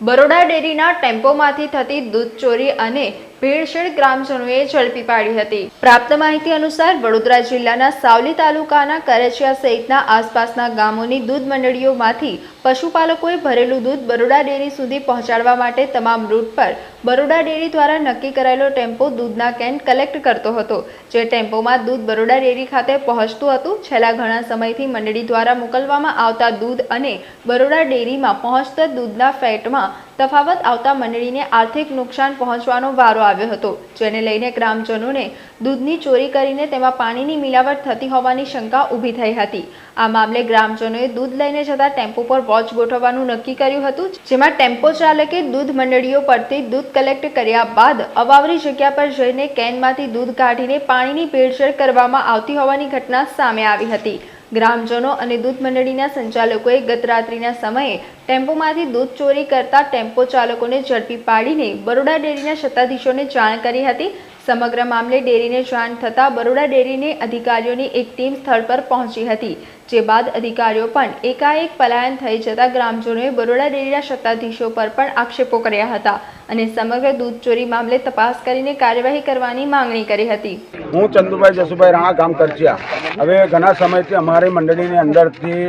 બરોડા ડેરીના ટેમ્પોમાંથી થતી દૂધ ચોરી અને ભેળસેળ ગ્રામજનોએ ઝડપી પાડી હતી. પ્રાપ્ત માહિતી અનુસાર વડોદરા જિલ્લાના સાવલી તાલુકાના કરેચિયા સહિતના આસપાસના ગામોની દૂધ મંડળીઓમાંથી પશુપાલકોએ ભરેલું દૂધ બરોડા ડેરી સુધી પહોંચાડવા માટે તમામ રૂટ પર બરોડા ડેરી દ્વારા નક્કી કરાયેલો ટેમ્પો દૂધના કેન કલેક્ટ કરતો હતો, જે ટેમ્પોમાં દૂધ બરોડા ડેરી ખાતે પહોંચતું હતું. છેલ્લા ઘણા સમયથી મંડળી દ્વારા મોકલવામાં આવતા દૂધ અને બરોડા ડેરીમાં પહોંચતા દૂધના ફેટમાં તફાવત આવતા મંડળીને આર્થિક નુકસાન પહોંચવાનો વારો આવ્યો હતો, જેને લઈને ગ્રામજનોને દૂધની ચોરી કરીને તેમાં પાણીની મિલાવટ થતી હોવાની શંકા ઊભી થઈ હતી. આ મામલે ગ્રામજનોએ દૂધ લઈને જતા ટેમ્પો પર વોચ ગોઠવવાનું નક્કી કર્યું હતું, જેમાં ટેમ્પો ચાલકે દૂધ મંડળીઓ પરથી દૂધ કલેક્ટ કર્યા બાદ અવાવરી જગ્યા પર જઈને કેનમાંથી દૂધ કાઢીને પાણીની ભેળસેળ કરવામાં આવતી હોવાની ઘટના સામે આવી હતી. ગ્રામજનો અને દૂધ મંડળીના સંચાલકોએ ગત રાત્રિના સમયે ટેમ્પોમાંથી દૂધ ચોરી કરતા ટેમ્પો ચાલકોને ઝડપી પાડીને બરોડા ડેરીના સત્તાધીશોને જાણ કરી હતી. સમગ્ર મામલે ડેરીને જાણ થતાં બરોડા ડેરીને અધિકારીઓની એક ટીમ સ્થળ પર પહોંચી હતી, જે બાદ અધિકારીઓ પણ એકાએક પલાયન થઈ જતા ગ્રામજનોએ બરોડા ડેરીના સત્તાધીશો પર પણ આક્ષેપો કર્યા હતા અને સમગ્ર દૂધ ચોરી મામલે તપાસ કરીને કાર્યવાહી કરવાની માંગણી કરી હતી. હું ચંદુભાઈ જસુભાઈ રાણા ગામ કરચિયા હવે ઘણા સમયથી અમારી મંડળીની અંદરથી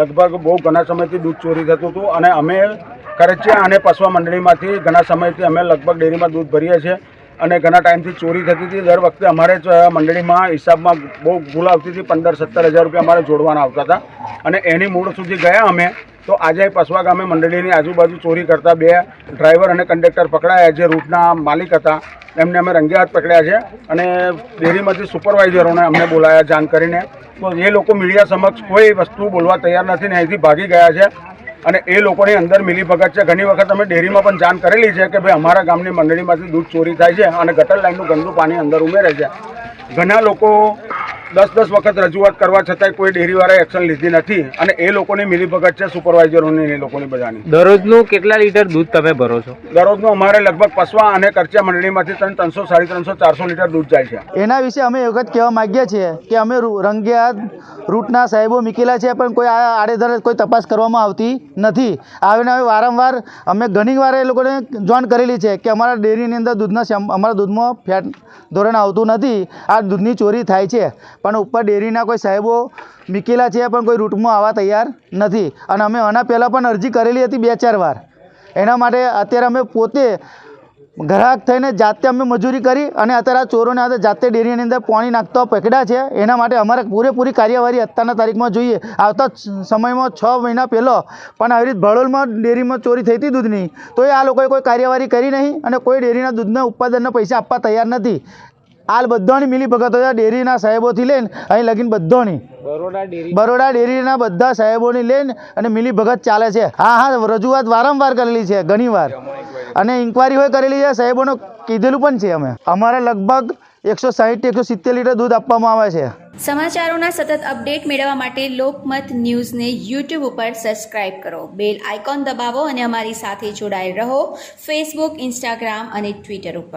લગભગ બહુ ઘણા સમયથી દૂધ ચોરી થતું હતું અને અમે કરચિયા અને પશુ મંડળીમાંથી ઘણા સમયથી અમે લગભગ ડેરીમાં દૂધ ભરીએ છીએ. અને ઘણા ટાઈમથી ચોરી થતી હતી. દર વખતે અમારે મંડળીમાં હિસાબમાં બહુ ભૂલ આવતી હતી. પંદર, સત્તર હજાર રૂપિયા અમારે જોડવાના આવતા હતા. અને એની મૂળ સુધી ગયા અમે. તો આજે પસવા ગામે મંડળીની આજુબાજુ ચોરી કરતા બે ડ્રાઈવર અને કંડક્ટર પકડાયા જે રૂટના માલિક હતા. એમને અમે રંગે હાથ પકડ્યા છે અને ડેરીમાંથી સુપરવાઇઝરોને અમને બોલાયા જાણ કરીને. તો એ લોકો મીડિયા સમક્ષ કોઈ વસ્તુ બોલવા તૈયાર નથી ને અહીંથી ભાગી ગયા છે. અને એ લોકોની અંદર મિલીભગત છે. ઘણી વખત અમે ડેરીમાં પણ જાણ કરેલી છે કે ભાઈ અમારા ગામની મંડળીમાંથી દૂધ ચોરી થાય છે અને ગટર લાઈનનું ગંદુ પાણી અંદર ઉમેરે છે. ઘણા લોકો દસ દસ વખત રજૂઆત કરવા છતાંય કોઈ ડેરીવાળાએ એક્શન લીધી નથી અને એ લોકોની મિલીભગત છે સુપરવાઇઝરોની ને એ લોકોની બધાની. દરરોજનું કેટલા લીટર દૂધ તમે ભરો છો? દરરોજનું અમારે લગભગ પસવા અને કરચા મંડળીમાંથી ત્રણ ત્રણસો સાડી ત્રણસો ચારસો લીટર દૂધ જાય છે. એના વિશે અમે એ વખત કહેવા માગીએ છીએ કે અમે રૂ- રંગે હાથ રૂટના સાહેબો મૂકેલા છે પણ કોઈ આ આડેધડ કોઈ તપાસ કરવામાં આવતી નથી. આવીને હવે વારંવાર અમે ઘણી વાર એ લોકોને જોઈન કરેલી છે કે અમારા ડેરીની અંદર દૂધના અમારા દૂધમાં ફેટ ધોરણ આવતું નથી. આ દૂધની ચોરી થાય છે. પણ ઉપર ડેરીના કોઈ સાહેબો મૂકેલા છે પણ કોઈ રૂટમાં આવવા તૈયાર નથી. અને અમે આના પહેલાં પણ અરજી કરેલી હતી બે ચાર વાર. એના માટે અત્યારે અમે પોતે ગ્રાહક થઈને જાતે અમે મજૂરી કરી અને અત્યારે આ ચોરોને હાથે જાતે ડેરીની અંદર પાણી નાખતા પકડ્યા છે. એના માટે અમારે પૂરેપૂરી કાર્યવાહી અત્યારના તારીખમાં જોઈએ. આવતા સમયમાં છ મહિના પહેલો પણ આવી રીતે ભળોલમાં ડેરીમાં ચોરી થઈ હતી દૂધની. તો એ આ લોકોએ કોઈ કાર્યવાહી કરી નહીં અને કોઈ ડેરીના દૂધના ઉત્પાદનના પૈસા આપવા તૈયાર નથી. આ બધાની મિલી ભગત હતા ડેરીના સાહેબોથી લઈને અહીં લગીને બધાની. બરોડા ડેરી. બરોડા ડેરીના બધા સાહેબોની લઈને અને મિલી ભગત ચાલે છે. હા હા રજૂઆત વારંવાર કરેલી છે ઘણીવાર. અને ઇન્કવાયરી હોય કરેલી છે સાહેબોનો કીધેલું પણ છે અમે. અમારે લગભગ એકસો સાહીઠ એકસો સિત્તેર લીટર દૂધ આપવામાં આવે છે. સમાચારોના સતત અપડેટ મેળવવા માટે લોકમત ન્યૂઝને યુટ્યુબ ઉપર સબસ્ક્રાઇબ કરો. બેલ આઇકોન દબાવો અને અમારી સાથે જોડાયેલ રહો. ફેસબુક ઇન્સ્ટાગ્રામ અને ટ્વિટર ઉપર.